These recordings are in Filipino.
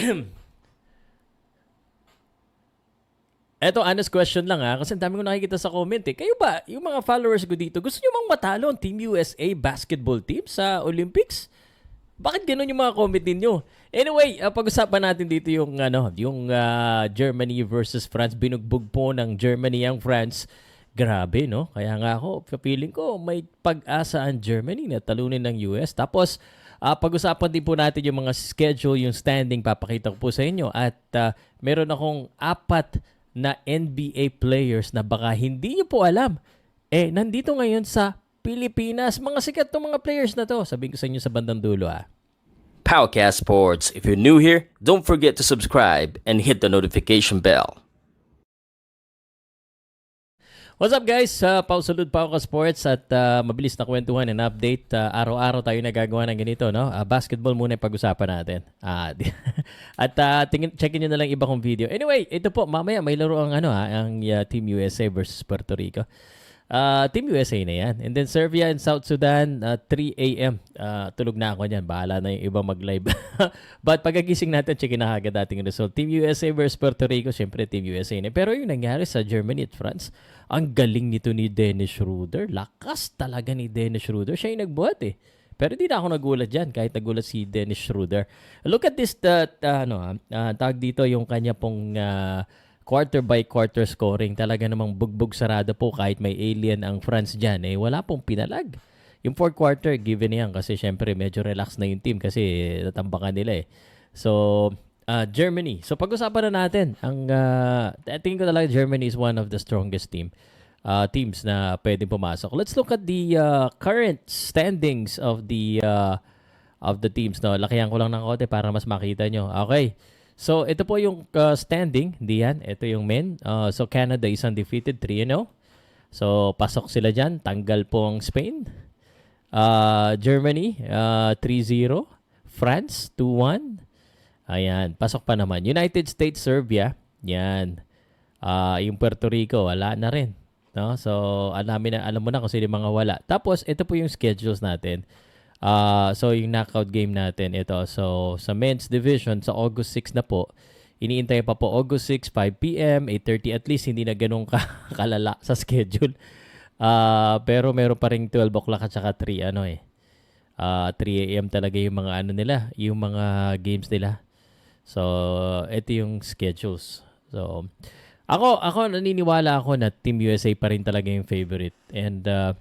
Eto, honest question lang ha, kasi ang dami ko nakikita sa comment eh. Kayo ba, yung mga followers ko dito, gusto nyo bang matalo ang Team USA basketball team sa Olympics? Bakit ganun yung mga comment ninyo? Anyway, uh, pag-usapan natin dito yung ano, yung uh, Germany versus France. Binugbog po ng Germany ang France. Grabe, no? Kaya nga ako, feeling ko may pag-asa ang Germany na talunin ng US. Tapos, uh, pag-usapan din po natin yung mga schedule, yung standing, papakita ko po sa inyo. At uh, meron akong apat na NBA players na baka hindi nyo po alam. Eh, nandito ngayon sa Pilipinas. Mga sikat tong mga players na to. Sabihin ko sa inyo sa bandang dulo ah. Powercast Sports. If you're new here, don't forget to subscribe and hit the notification bell. What's up guys? Uh, Pausalud pa ako ka sports at uh, mabilis na kwentuhan and update. Uh, araw-araw tayo nagagawa ng ganito, no? Uh, basketball muna yung pag-usapan natin. Uh, at uh, tingin, checkin nyo na lang iba kong video. Anyway, ito po, mamaya may laro ang, ano, ha, ang uh, Team USA versus Puerto Rico. Uh, Team USA na yan. And then Serbia and South Sudan, uh, 3 a.m. Uh, tulog na ako niyan. Bahala na yung iba mag-live. But pagkagising natin, checkin na agad ating result. Team USA versus Puerto Rico, syempre Team USA na. Pero yung nangyari sa Germany at France, ang galing nito ni Dennis Schroeder. Lakas talaga ni Dennis Schroeder. Siya yung nagbuhat eh. Pero hindi na ako nagulat dyan kahit nagulat si Dennis Schroeder. Look at this, uh, uh, ano, uh, tag dito yung kanya pong uh, quarter by quarter scoring. Talaga namang bugbog sarado po kahit may alien ang France dyan. Eh, wala pong pinalag. Yung fourth quarter, given yan kasi syempre medyo relax na yung team kasi natambakan nila eh. So, uh, Germany. So, pag-usapan na natin. Ang, uh, tingin ko talaga Germany is one of the strongest team uh, teams na pwedeng pumasok. Let's look at the uh, current standings of the uh, of the teams. No, lakihan ko lang ng konti para mas makita nyo. Okay. So, ito po yung uh, standing. Hindi yan. Ito yung men. Uh, so, Canada is undefeated, 3-0. So, pasok sila dyan. Tanggal po ang Spain. Uh, Germany, uh, 3-0. France, 2-1. Ayan. Pasok pa naman. United States, Serbia. Yan. Uh, yung Puerto Rico, wala na rin. No? So, alam, na, alam mo na kung sino mga wala. Tapos, ito po yung schedules natin. Uh, so, yung knockout game natin, ito. So, sa men's division, sa August 6 na po, iniintay pa po August 6, 5 p.m., 8.30 at least, hindi na ganun ka kalala sa schedule. Uh, pero meron pa rin 12 o'clock at saka 3, ano eh. Uh, 3 a.m. talaga yung mga ano nila, yung mga games nila. So, ito yung schedules. So, ako, ako naniniwala ako na Team USA pa rin talaga yung favorite. And uh,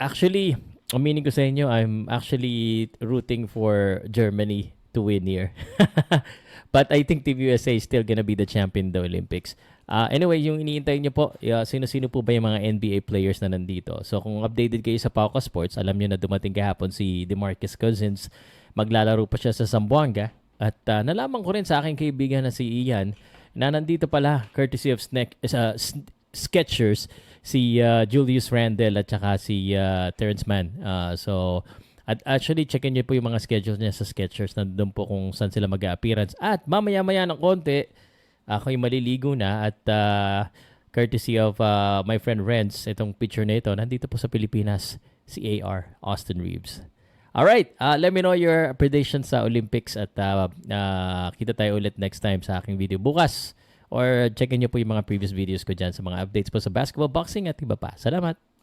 actually, aminin ko sa inyo, I'm actually rooting for Germany to win here. But I think Team USA is still gonna be the champion the Olympics. Uh, anyway, yung iniintay niyo po, uh, sino-sino po ba yung mga NBA players na nandito? So kung updated kayo sa Pauka Sports, alam niyo na dumating kahapon si DeMarcus Cousins. Maglalaro pa siya sa Zamboanga. At uh, nalaman ko rin sa aking kaibigan na si Ian na nandito pala, courtesy of Snack, uh, Sketchers, si uh, Julius Randle at saka si uh, Terrence Mann. Uh, so, at actually, checkin niyo po yung mga schedules niya sa Sketchers. Nandun po kung saan sila mag-appearance. At mamaya-maya ng konti, ako yung maliligo na at uh, courtesy of uh, my friend Renz, itong picture na ito, nandito po sa Pilipinas, si AR, Austin Reeves. Alright, uh, let me know your predictions sa Olympics at uh, uh, kita tayo ulit next time sa aking video bukas. Or checkin nyo po yung mga previous videos ko dyan sa mga updates po sa basketball, boxing at iba pa. Salamat!